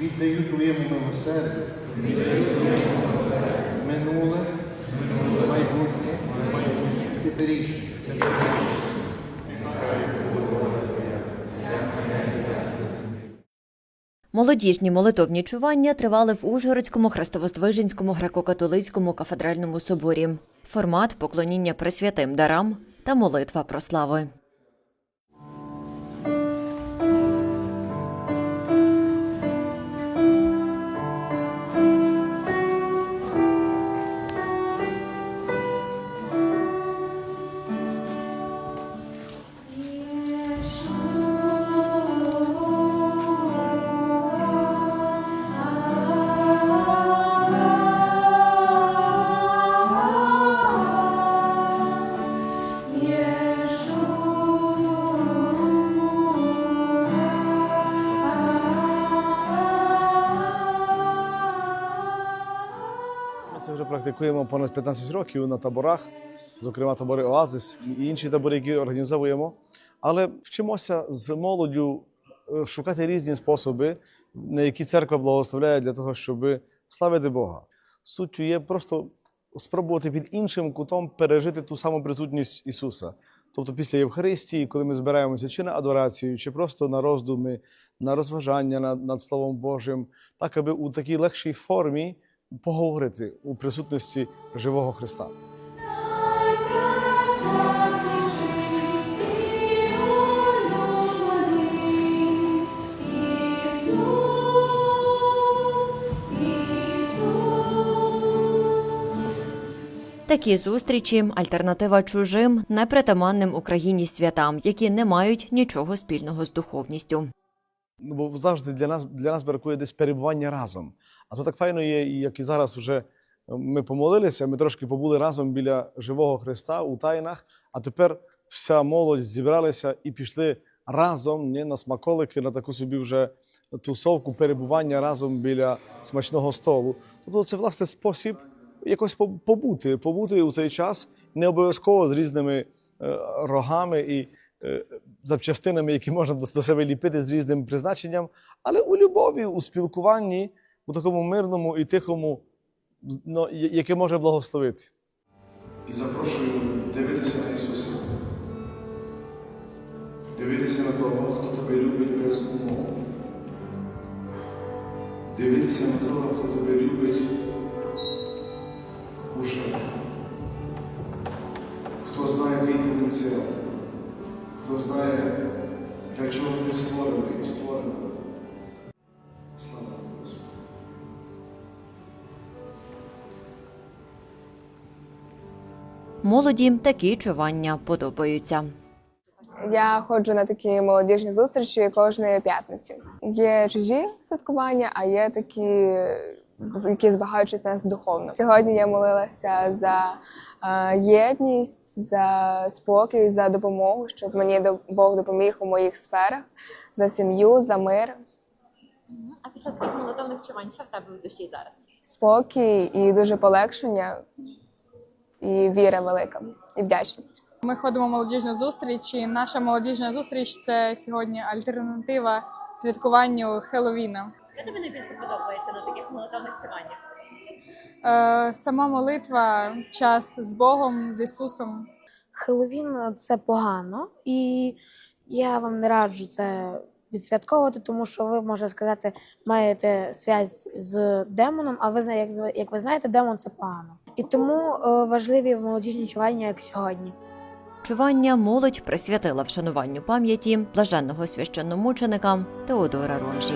Віддаю твоєму милосердю. Минуле, майбутнє, теперішнє. Молодіжні молитовні чування тривали в Ужгородському Хрестовоздвиженському греко-католицькому кафедральному соборі. Формат поклоніння присвятим дарам та молитва про слави. Вже практикуємо понад 15 років на таборах, зокрема табори Оазис і інші табори, які організовуємо. Але вчимося з молоддю е, шукати різні способи, на які церква благословляє для того, щоб славити Бога. Суттю є просто спробувати під іншим кутом пережити ту саму присутність Ісуса. Тобто після Євхаристії, коли ми збираємося чи на адорацію, чи просто на роздуми, на розважання над, над Словом Божим, так аби у такій легшій формі поговорити у присутності живого Христа. Такі зустрічі альтернатива чужим, непритаманним Україні святам, які не мають нічого спільного з духовністю. Ну, бо завжди для нас, для нас бракує десь перебування разом. А то так файно є, як і зараз вже ми помолилися, ми трошки побули разом біля живого Христа у тайнах, а тепер вся молодь зібралася і пішли разом ні, на смаколики, на таку собі вже тусовку перебування разом біля смачного столу. Тобто це власне спосіб якось побути, побути у цей час, не обов'язково з різними е, рогами і е, запчастинами, які можна до, до себе ліпити з різним призначенням, але у любові, у спілкуванні, у такому мирному і тихому, ну, яке може благословити. І запрошую дивитися на Ісуса. Дивитися на того, хто тебе любить без умов. Дивитися на того, хто тебе любить уже. Хто знає твій потенціал, хто знає, для чого ти створений і створена. Слава Молоді такі чування подобаються. Я ходжу на такі молодіжні зустрічі кожної п'ятниці. Є чужі святкування, а є такі, які збагачують нас духовно. Сьогодні я молилася за єдність, за спокій, за допомогу, щоб мені до- Бог допоміг у моїх сферах, за сім'ю, за мир, А після таких молитовних чувань, що в тебе в душі зараз? спокій і дуже полегшення, і віра велика, і вдячність. Ми ходимо в молодіжну зустріч, і наша молодіжна зустріч це сьогодні альтернатива святкуванню Хеллоуіна. Що тобі найбільше подобається на таких молитовних чуваннях? Е, сама молитва, час з Богом, з Ісусом. Хеллоуін це погано, і я вам не раджу це відсвятковувати, тому що ви, можна сказати, маєте зв'язь з демоном, а ви як, як ви знаєте, демон це погано. І тому е, важливі молодіжні чування, як сьогодні. Чування молодь присвятила вшануванню пам'яті блаженного священномученика Теодора Ромжі.